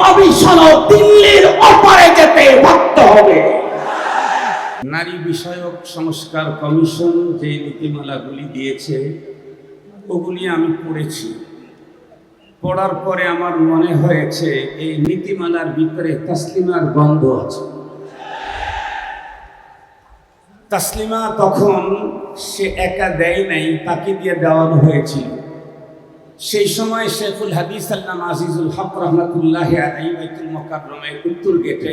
Commission দিল্লির ওপরে যেতে বাধ্য হবে। নারী বিষয়ক সংস্কার কমিশন যে নীতিমালাগুলি দিয়েছে, ওগুলি আমি পড়েছি। পড়ার পরে আমার মনে হয়েছে, এই নীতিমালার ভিতরে তাসলিমার গন্ধ আছে। তাসলিমা তখন সে একা দেয় নাই, তাকে দিয়ে দেওয়ানো হয়েছিল। সেই সময় শেখুল হাদিস আল্লাম আজিজুল হক রহমতুল্লাহ আলাই বাইতুল উত্তর গেটে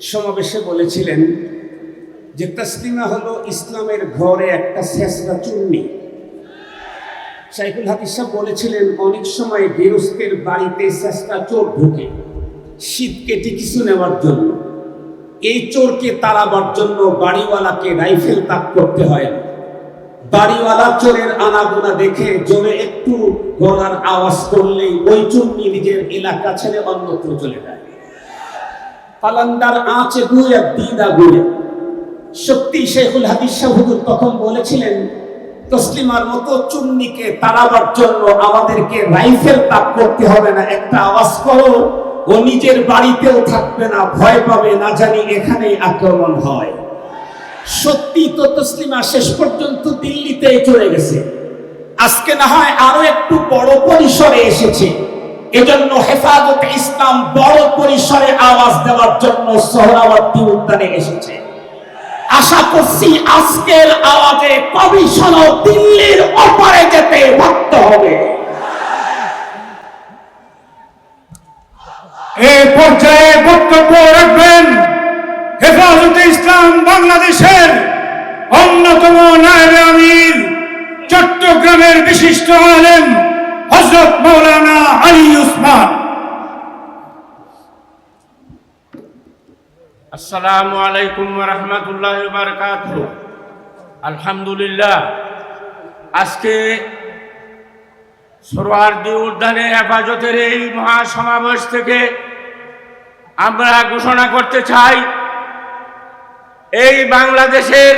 সমাবেশে বলেছিলেন যে তসলিমা হলো ইসলামের ঘরে একটা শেষরা চুন্নি। শাইকুল হাদিস সাহেব বলেছিলেন, অনেক সময় গৃহস্থের বাড়িতে শেষরা চোর ঢুকে শীত কেটে কিছু নেওয়ার জন্য। এই চোরকে তাড়াবার জন্য বাড়িওয়ালাকে রাইফেল তাক করতে হয়। বাড়িওয়ালা চোরের আনাগোনা দেখে জোরে একটু গলার আওয়াজ করলেই ওই চুন্নি নিজের এলাকা ছেড়ে অন্যত্র চলে যায়। পালান্দার আঁচে দিদা গুয়ে সত্যি শেখুল হাদিস হুজুর তখন বলেছিলেন, তসলিমার মতো চুন্নিকে তাড়াবার জন্য আমাদেরকে রাইফেল তাক করতে হবে না। একটা আওয়াজ করো, ও নিজের বাড়িতেও থাকবে না। ভয় পাবে, না জানি এখানেই আক্রমণ হয়। সত্যি তো তসলিমা শেষ পর্যন্ত দিল্লিতে চলে গেছে। আজকে না হয় আরও একটু বড় পরিসরে এসেছে। এজন্য হেফাজতে ইসলাম বড় পরিসরে আওয়াজ দেওয়ার জন্য সোহরাওয়ার্দী উদ্যানে এসেছে। আশা করছি আজকের আওয়াজে কমিশন দিল্লির ওপরে যেতে বাধ্য হবে। এই পর্যায়ে বক্তব্য রাখবেন হেফাজতে ইসলাম বাংলাদেশের অন্যতম নায়েবে আমির চট্টগ্রামের বিশিষ্ট আলেম হজরত মৌলানা আলী উসমান। আসসালামু আলাইকুম রহমতুল্লাহ বারকাত আলহামদুলিল্লাহ। আজকে সরোয়ার্দি উদ্যানে হেফাজতের এই মহাসমাবেশ থেকে আমরা ঘোষণা করতে চাই এই বাংলাদেশের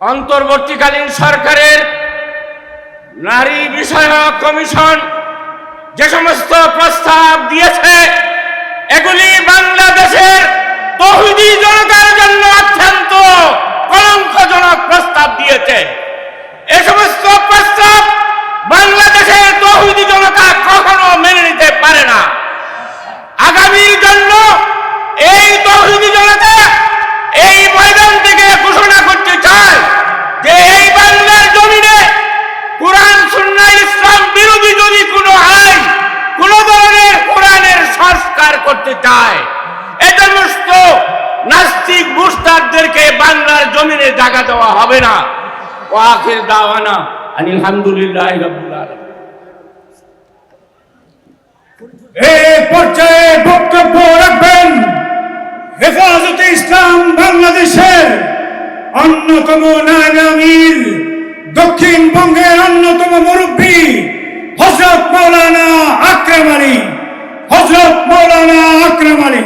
অন্তর্বর্তীকালীন সরকারের নারী বিষয়ক কমিশন যে সমস্ত প্রস্তাব দিয়েছে এগুলি বাংলাদেশের তৌহিদি জনতার জন্য অত্যন্ত কলঙ্কজনক প্রস্তাব দিয়েছে এ সমস্ত প্রস্তাব বাংলাদেশের তৌহিদি জনতা কখনো মেনে নিতে পারে না আগামীর জন্য এই তৌহিদি জনতা এই ময়দান থেকে ঘোষণা করতে চায় যে এই বাংলার জমিনে কোরআন সুন্নাহ ইসলাম বিরোধী যদি কোনো আইন কোন ধরনের কোরআনের সংস্কার করতে চায় এ সমস্ত নাস্তিক মুস্তাদদেরকে বাংলার জমিনে জায়গা দেওয়া হবে না। ও আখের দাওয়ানা আলহামদুলিল্লাহ এই পর্যায়ে বক্তব্য রাখবেন। হেফাজতে ইসলাম বাংলাদেশের অন্যতম নায়েবে আমির, দক্ষিণবঙ্গের অন্যতম মুরব্বী হজরত মৌলানা আকরাম হজরত মৌলানা আকরাম আলী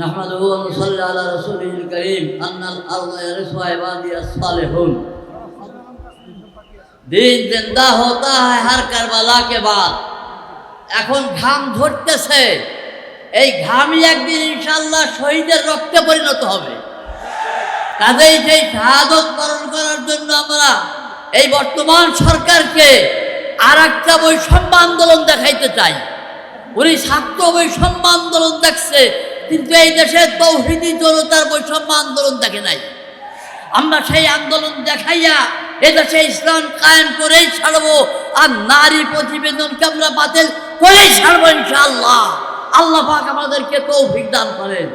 نحمده ونصلي على رسوله الكريم أن الأرض يرثها عبادي الصالحون দিন জিন্দা হতা হয় হার কারবালাকে বাদ। এখন ঘাম ধরতেছে। এই ঘামই একদিন ইনশাল্লাহ শহীদের রক্তে পরিণত হবে। কাজেই সেই শাহাদত পালন করার জন্য আমরা এই বর্তমান সরকারকে আর একটা বৈষম্য আন্দোলন দেখাইতে চাই। উনি ছাত্র বৈষম্য আন্দোলন দেখছে কিন্তু এই দেশের তৌহিদি জনতার বৈষম্য আন্দোলন দেখে নাই। আমরা সেই আন্দোলন দেখাইয়া এদেশে ইসলাম কায়েম করেই ছাড়বো আর নারী প্রতিবেদনকে আমরা বাতিল করেই ছাড়বো ইনশাআল্লাহ। আল্লাহ পাক আমাদেরকে তৌফিক দান করেন।